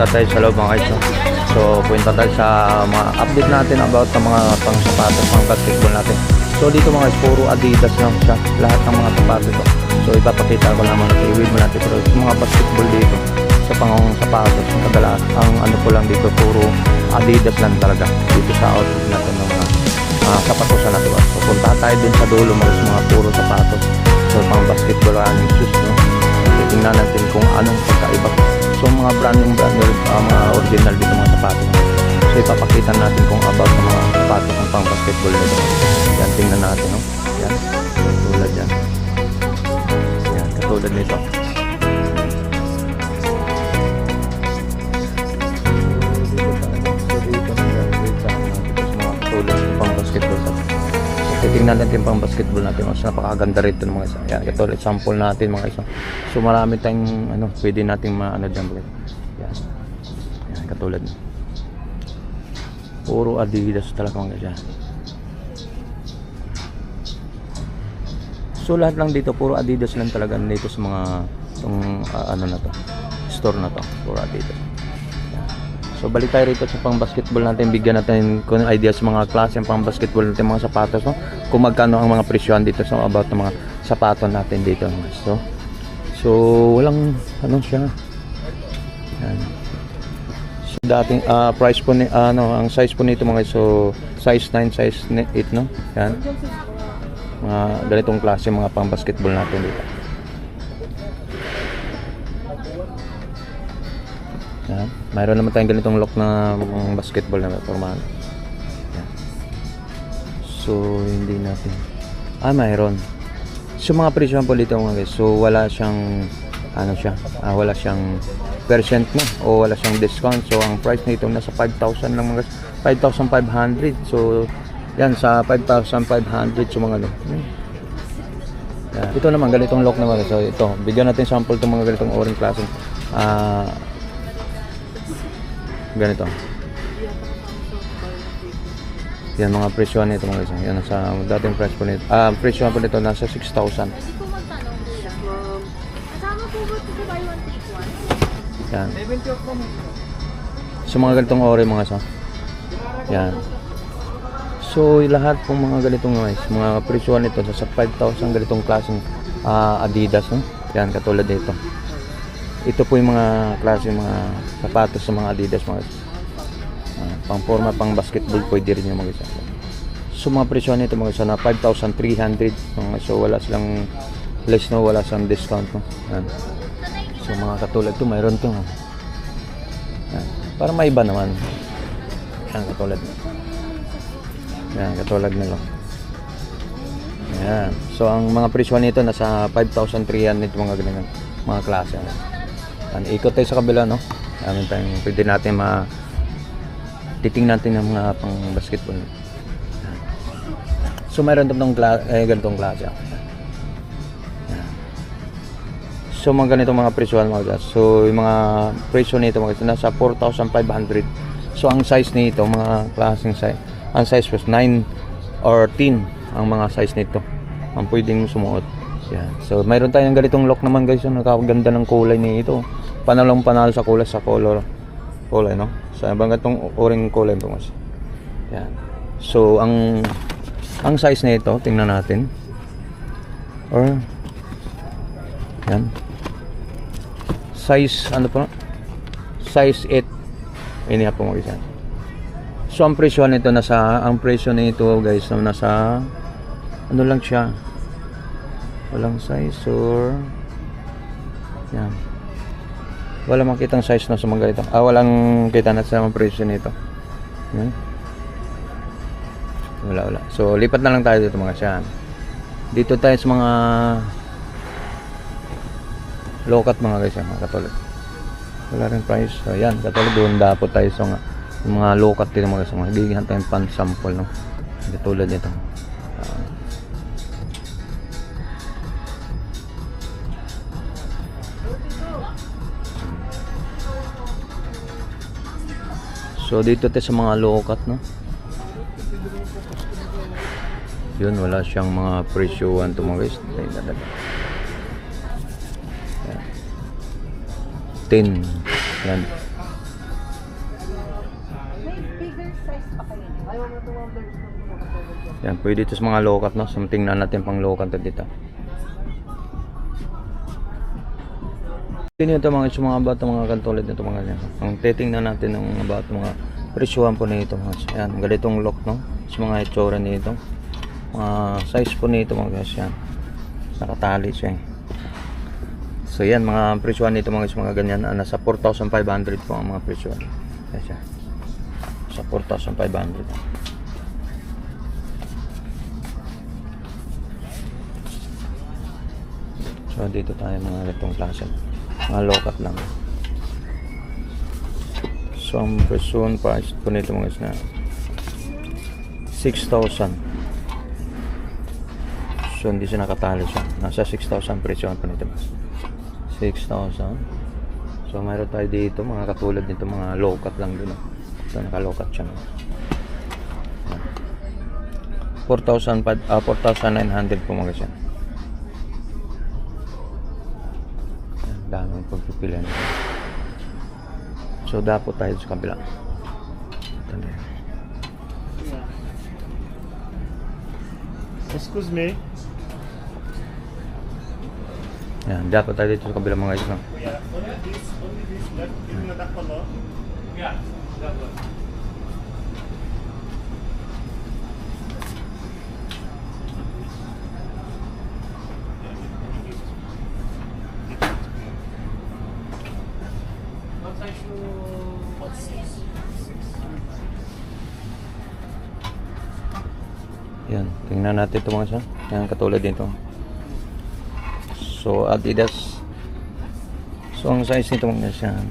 punta tayo sa loob mga guys. no? So, punta tayo sa mga update natin about ng mga pang sapatos, pang basketball natin. So, dito mga guys, puro Adidas lang siya. Lahat ng mga sapatos. to. So, ipapakita ko natin. I-wheel mo natin. Pero mga basketball dito, sa pangong sapatos, ang kadalas, ang ano ko lang dito, puro Adidas lang talaga. Dito sa outlet natin ng mga uh, sapatos na natin. So, punta tayo din sa dulo mga guys, mga puro sapatos. So, pang basketball running shoes, no? Tingnan natin kung anong pagkaiba. So mga brand yung brand yung uh, mga original dito mga sapatos. So ipapakita natin kung about sa mga sapatos ng pang basketball nito. Yan tingnan natin no. Yan. Katulad yan. Yan katulad nito. So, titingnan natin pang basketball natin. Mas napakaganda rito ng mga isa. Yan, ito sample natin mga isa. So marami tayong ano, pwede nating maano diyan mga Yan. Yan, katulad. Puro Adidas talaga mga isa. So lahat lang dito puro Adidas lang talaga dito sa mga tong ah, ano na to. Store na to, puro Adidas. So balik tayo rito sa pang basketball natin, bigyan natin kung idea sa mga klase ng pang basketball natin, mga sapatos, no? Kung magkano ang mga presyon dito sa about ng mga sapatos natin dito. So, so walang ano siya. Yan. So, dating ah, price po ni ano, ang size po nito mga so size 9, size 8 no. Yan. Mga ganitong klase mga pang basketball natin dito. Yan. Mayroon naman tayong ganitong lock na basketball na formahan. Yan. So, hindi natin. Ah, mayroon. So, mga presyo po dito mga guys. So, wala siyang ano siya, ah, wala siyang percent na o wala siyang discount. So, ang price nito nasa 5,000 lang mga guys. 5,500. So, yan sa 5,500 so mga ano. Yan. Ito naman ganitong lock naman. So, ito, bigyan natin sample itong mga ganitong orange klase. Ah, ganito. Yan mga presyo nito mga guys yan sa dating price po nito. Ah presyo po nito nasa 6,000 Pwede po magtanong yes, ma'am. Kasama po ba ito sa buy one take one? yan. So mga ganitong ore mga sa yan. So lahat pong mga ganitong guys mga presyo nito sa 5,000 ganitong klaseng ah, Adidas no? yan katulad dito ito po yung mga klase mga sapatos sa mga Adidas mga guys. Ah, pang forma pang basketball pwede rin yung mga guys. So mga presyo nito mga guys na 5,300 mga so wala silang less no wala silang discount no. Yan. So mga katulad to mayroon to. no? Yan. Para may iba naman. Yan katulad. Yan katulad nila. Yan. So ang mga presyo nito nasa 5,300 mga ganyan mga klase. Ano. Yan, ikot tayo sa kabila, no? Amin tayong pwede natin ma titingnan natin ng mga pang basketball. So mayroon itong kla eh, ganitong klase. So mga ganito mga presyo mga guys. So yung mga presyo nito mga guys, nasa 4,500. So ang size nito mga klaseng size, ang size was 9 or 10 ang mga size nito. Ang pwedeng sumuot. Yan. So mayroon tayong ganitong look naman guys, yung nakakaganda ng kulay nito. Panalong panalo sa kulay sa color kulay no. Sa ibang ganitong oring kulay ito mas. Yan. So ang ang size nito, tingnan natin. Or yan. Size ano po? Size 8. Ini po mo isa. So ang presyo nito nasa ang presyo nito guys no, nasa ano lang siya walang size or yan wala makitang size na sa mga ganito ah walang kita na sa mga presyo nito. Yan wala wala. So lipat na lang tayo dito mga siyan. Dito tayo sa mga lokat mga guys mga katulad. Wala rin price. So yan katulad doon dapat tayo sa mga, mga lokat dito mga guys. Mga gigihan tayong pan sample no? Katulad nito So dito tayo sa mga lokat no. Yun wala siyang mga presyuhan to mga guys. Ay talaga. 10 yan. Yan, pwede ito sa mga lokat no. Something na natin pang lokat dito. Tingnan ito mga sa mga bata, mga katulad nito mga yan. Ang titingnan natin ng mga bata, mga presyuhan po nito. Mga, yan, ganitong lock, no? Sa mga itsura nito. Mga size po nito mga guys, yan. Nakatali siya eh. So yan, mga presyuhan nito mga guys, mga ganyan. Ah, nasa 4,500 po ang mga presyuhan. Yan siya. Sa 4,500. So dito tayo mga ganitong klase. Mga lokat lang. So ang person price po nito mga isna 6,000. So hindi siya nakatali siya. Nasa 6,000 presyo po nito. 6,000. So mayroon tayo dito mga katulad nito mga lokat lang din. oh. Ito nakalokat siya. no? Yan. 4,000 ah, 4,900 po mga siya. Pagpipilian. So, dapat tayo sa kabila. Ito na yun. Excuse me. Yan, dapat tayo dito sa kabila mga guys. No? Yeah, only this, only this left. Yeah, Yan, tingnan natin ito mga siya. Yan, katulad dito. So, Adidas. So, ang size nito mga guys yan.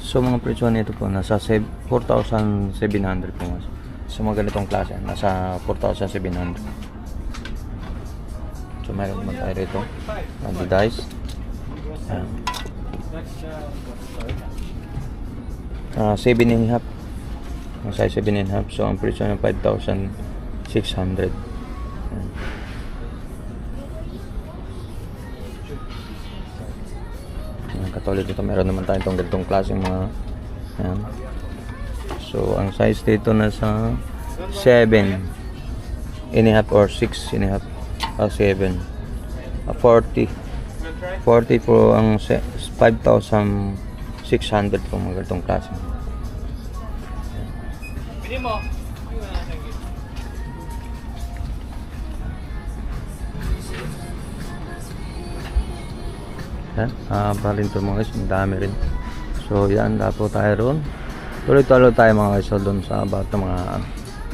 So, mga presyo nito po, nasa sev- 4,700 po mga siya. So, mga ganitong klase, nasa 4,700. So, mayroon naman tayo rito. Adidas. Yan. Ah, 7 and a half. Ang size 7 and half. So, ang presyo ng 5,600. Ayan. Ayan, katulad dito, meron naman tayo itong ganitong klaseng mga ayan. So, ang size dito nasa 7 and a half or 6 and half or 7 Ah, 40 40 po ang se- 5,600 po mga ganitong klase. Pili mo. Yan, ah, rin to mga guys, dami rin. So yan, dapo tayo ron. Tuloy-tuloy tayo mga guys, doon sa about ng mga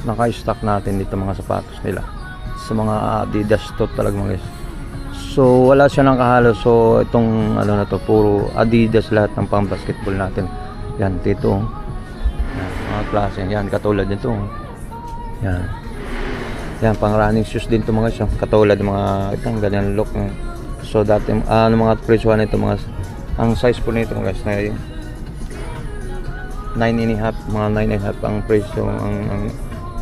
naka-stock natin dito mga sapatos nila. Sa mga Adidas to talaga mga guys. So wala siya nang kahalo. So itong ano na to, puro Adidas lahat ng pang basketball natin. Yan, dito. Oh. Klase. Yan, katulad nito. oh. Yan. Yan, pang running shoes din to mga guys. yung Katulad mga itong ganyan look. ng So dati ah, ano mga presyo nito mga ang size po nito guys na yun 9 and a half, mga 9 and a half ang presyo ang ang,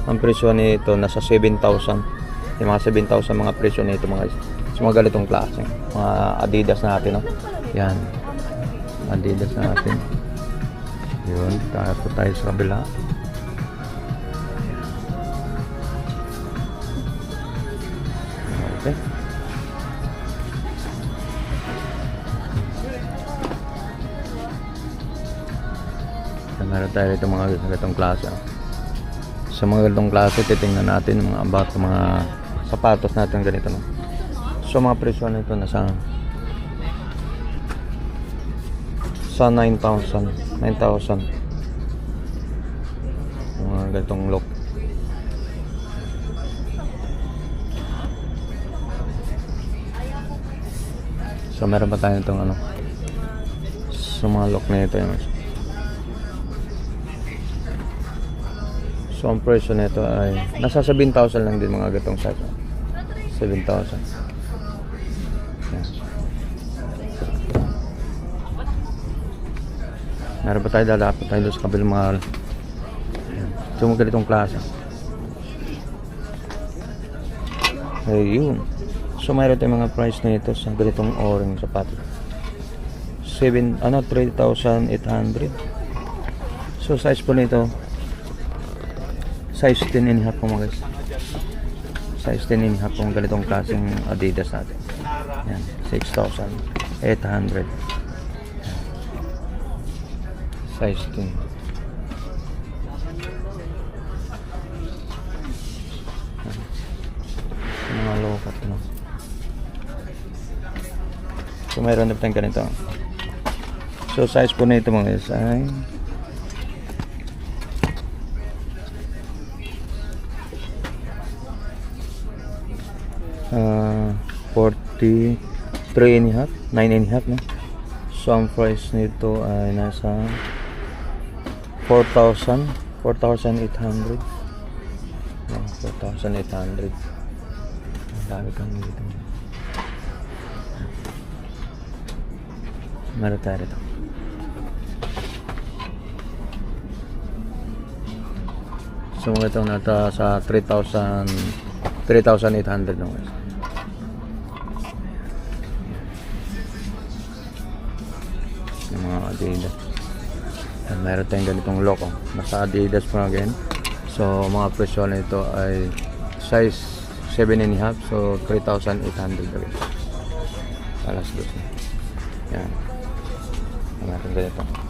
ang presyo nito nasa 7,000. Yung mga 7,000 mga presyo nito mga guys. So mga ganitong klase. Mga Adidas natin, no? Yan. Adidas natin. Yun, tayo po tayo sa kabila. Okay. Meron tayo dito mga ganitong klase. ah. Sa mga ganitong klase, titingnan natin mga about mga sapatos natin ganito. No? So, mga presyo nito nasa sa 9,000 9,000 Yung mga ganitong look. So meron pa tayo itong ano So mga lock na ito yun. So ang presyo nito ay Nasa 7,000 lang din mga gatong size. 7,000 Yan. Meron pa tayo lalapit tayo sa kabilang mga Ayan. So ganitong klase. Ayun. So mayroon tayong mga price na ito sa ganitong orange sapatos 7 ano 3,800 so size po nito size 10 and a half po mga guys. Size 10 and a half po ganitong klaseng adidas natin. Yan 6,800 size 10 Yan. mga lokat no so mayroon na tayong ganito so size po nito mga guys ay uh, 43 and a half 9 and a half no? so ang price nito ay nasa 4,000 4,800 yeah, 4,800 ang dami kang dito meron tayo rito. So mga ito nata sa 3,000 3,800 no guys yung mga Adidas Yan, meron tayong ganitong lock oh. nasa Adidas po again. So mga presyo nito ay size 7 and a half so 3,800 guys alas dos na. Yan. Meron ganito